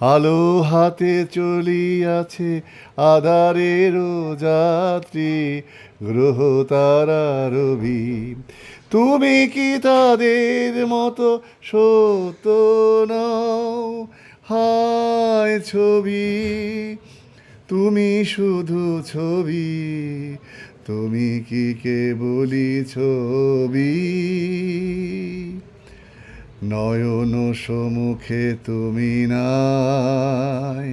আলো হাতে চলিয়াছে আধারেরও যাত্রী, গ্রহ তারা রবি। তুমি কি তাদের মতো সত্য নাও? হায় ছবি, তুমি শুধু ছবি, তুমি কি কে বলি ছবি? নয়ন সমুখে তুমি নাই।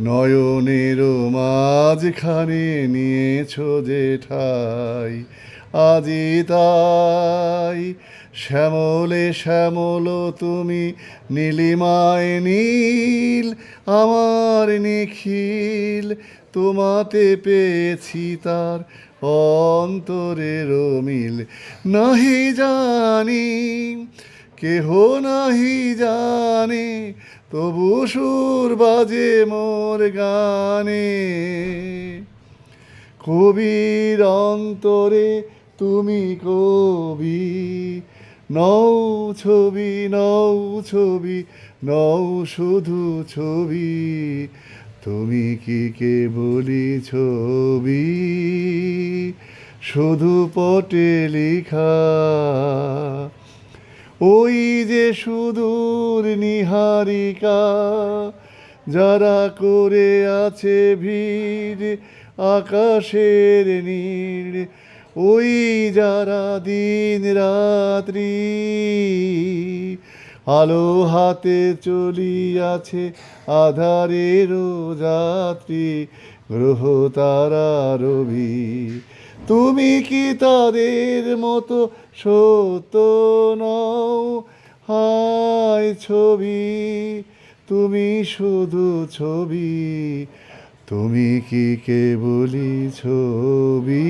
নয়নের মাঝখানে নিয়েছ জেঠাই, আজি তাই শ্যামলে শ্যামল তুমি নীলিমায় নীল, আমার নিখিল তোমাতে পেয়েছি তার অন্তরের মিল। নাহি জানি কেহ নাহি জানে, তবু সুর বাজে মোর গানে। কবির অন্তরে তুমি কবি নৌ ছবি নৌ ছবি নৌ শুধু ছবি। তুমি কি কে বলি ছবি? শুধু পটে লিখা ওই যে সুদূর নিহারিকা, যারা করে আছে ভিড় আকাশের নীড়, ওই যারা দিন রাত্রি আলো হাতে চলিয়াছে আধারেরও যাত্রী, গ্রহ তারা রবি। তুমি কি তাদের মতো সত্য নও? ছবি তুমি শুধু ছবি তুমি কি কে বলি ছবি?